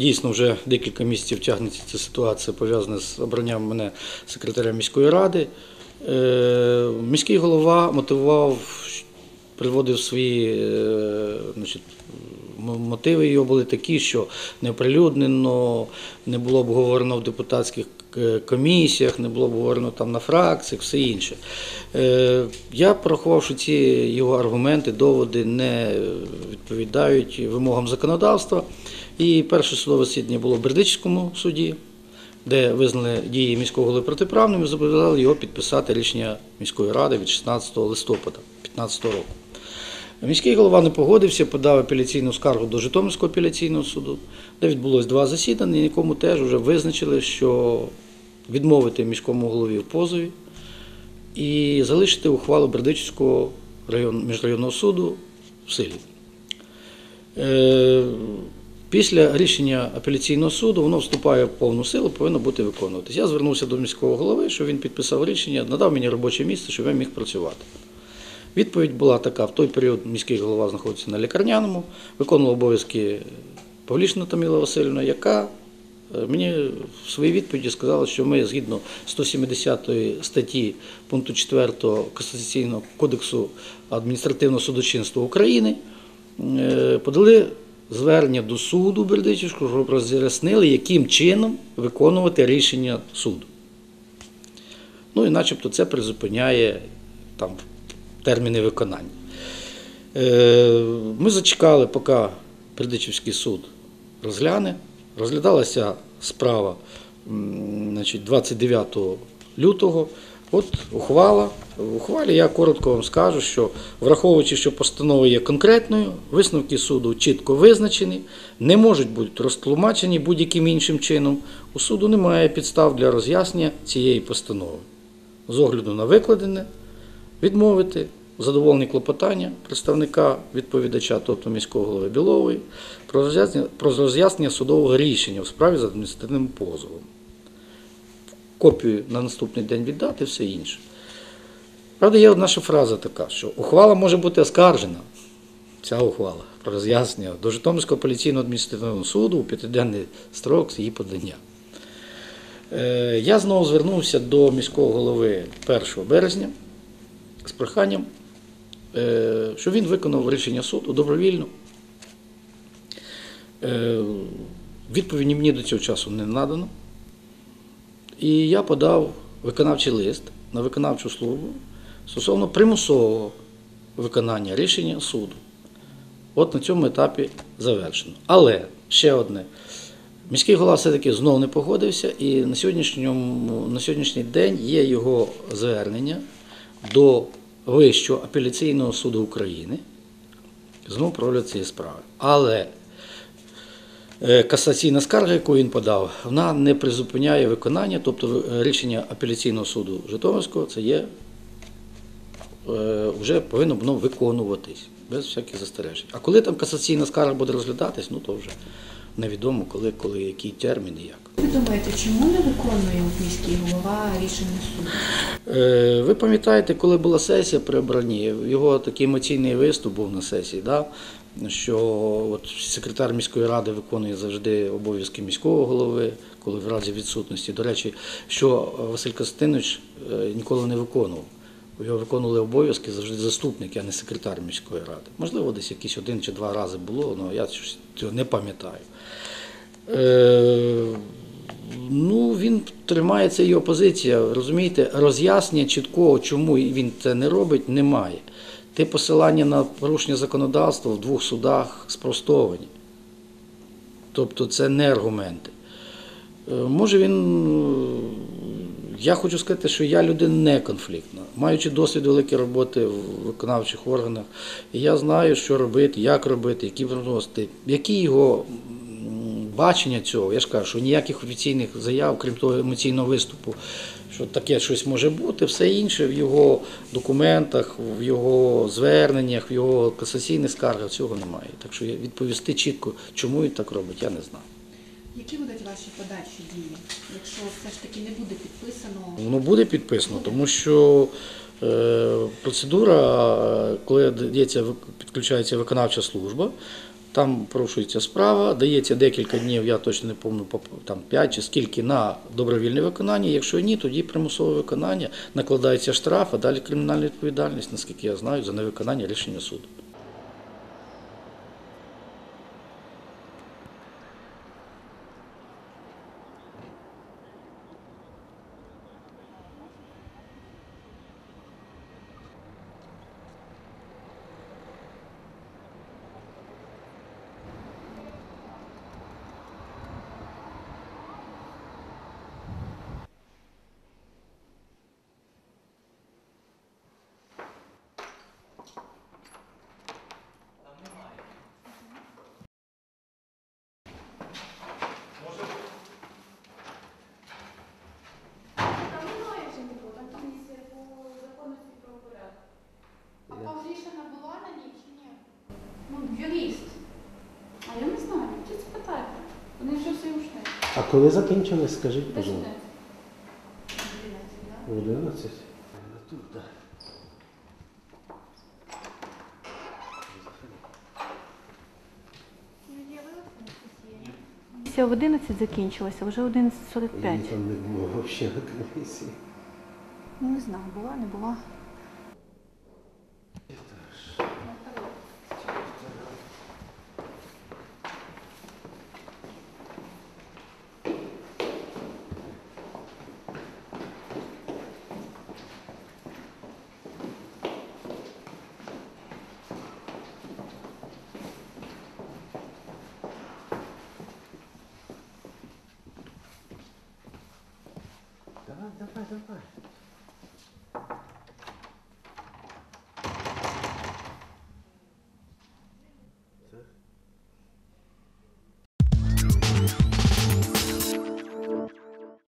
дійсно вже декілька місяців тягнеться ця ситуація пов'язана з обранням мене секретарем міської ради. Е, Міський голова мотивував, приводив свої е, значить, мотиви його були такі, що не оприлюднено, не було обговорено в депутатських е, комісіях, не було обговорено там на фракціях, все інше. Я порахував, що ці його аргументи, доводи не відповідають вимогам законодавства. І перше судове засідання було в Бердичівському суді, де визнали дії міського голови протиправними, зобов'язали його підписати рішення міської ради від 16 листопада 2015 року. Міський голова не погодився, подав апеляційну скаргу до Житомирського апеляційного суду, де відбулось два засідання, і якому теж вже визначили, що відмовити міському голові в позові і залишити ухвалу Бердичівського район, міжрайонного суду в силі. Після рішення апеляційного суду воно вступає в повну силу, повинно бути виконуватись. Я звернувся до міського голови, щоб він підписав рішення, надав мені робоче місце, щоб я міг працювати. Відповідь була така: в той період міський голова знаходиться на лікарняному, виконував обов'язки Павлішна Таміла Васильівна, яка е, мені в своїй відповіді сказала, що ми згідно 170 статті пункту 4 Конституційного кодексу адміністративного судочинства України е, подали звернення до суду Бердичівського, щоб роз'яснили, яким чином виконувати рішення суду. Ну і начебто це призупиняє там терміни виконання. Е, Ми зачекали, поки Бердичівський суд розгляне. Розглядалася справа значить, 29 лютого. От ухвала. В ухвалі я коротко вам скажу, що враховуючи, що постанова є конкретною, висновки суду чітко визначені, не можуть бути розтлумачені будь-яким іншим чином. У суду немає підстав для роз'яснення цієї постанови. З огляду на викладене, відмовити у задоволенні клопотання представника відповідача, тобто міського голови Білової, про роз'яснення, судового рішення у справі з адміністративним позовом. Копію на наступний день віддати, все інше. Правда, є одна ще фраза така, що ухвала може бути оскаржена, ця ухвала про роз'яснення до Житомирського поліційного адміністративного суду у п'ятиденний строк з її подання. Е, Я знову звернувся до міського голови 1 березня з проханням, е, щоб він виконав рішення суду добровільно. Е, Відповіді мені до цього часу не надано. І я подав виконавчий лист на виконавчу службу стосовно примусового виконання рішення суду. От на цьому етапі завершено. Але ще одне. Міський голова все-таки знову не погодився, і на, сьогоднішньому, на сьогоднішній день є його звернення до Вищого апеляційного суду України знову розгляд цієї справи. Але касаційна скарга, яку він подав, вона не призупиняє виконання, тобто е, рішення апеляційного суду Житомирського це є е, вже повинно воно виконуватись без всяких застережень. А коли там касаційна скарга буде розглядатись, ну то вже невідомо, коли, коли який термін і як. Ви думаєте, чому не виконує міський голова рішення суду? Е, Ви пам'ятаєте, коли була сесія при обранні, його такий емоційний виступ був на сесії, да? що от секретар міської ради виконує завжди обов'язки міського голови, коли в разі відсутності. До речі, що Василь Костинович е, ніколи не виконував. Його виконували обов'язки завжди заступники, а не секретар міської ради. Можливо, десь якісь один чи два рази було, але я цього не пам'ятаю. Е, Ну, він тримається його позиція. Розумієте, роз'яснення чіткого, чому він це не робить, немає. Те посилання на порушення законодавства в двох судах спростовані. Тобто це не аргументи. Е, Може він. Я хочу сказати, що я людина не конфліктна, маючи досвід великої роботи в виконавчих органах, і я знаю, що робити, як робити, які приносити, які його бачення цього. Я ж кажу, що ніяких офіційних заяв, крім того емоційного виступу, що таке щось може бути, все інше в його документах, в його зверненнях, в його касаційних скаргах цього немає. Так що відповісти чітко, чому він так робить, я не знаю. Які будуть ваші подальші дії, якщо все ж таки не буде підписано? Воно буде підписано, тому що е, процедура, коли дається, підключається виконавча служба, Там порушується справа, дається декілька днів, я точно не пам'ятаю, там 5 чи скільки на добровільне виконання. Якщо ні, тоді примусове виконання, накладається штраф, а далі кримінальна відповідальність, наскільки я знаю, за невиконання рішення суду. Там немає вже нікого, там комісія по законності і правопорядку. А Павлішина була на ній чи ні? Ну, юрист. А я не знаю, чи спитайте. Вони вже всі ушли. А коли закінчились, скажіть, Де пожалуйста. студент? В 11? Тут, да. Комісія в 11 закінчилася, вже 11.45. Її там не було взагалі на комісії. Ну, не знаю, була, не була. 顿饭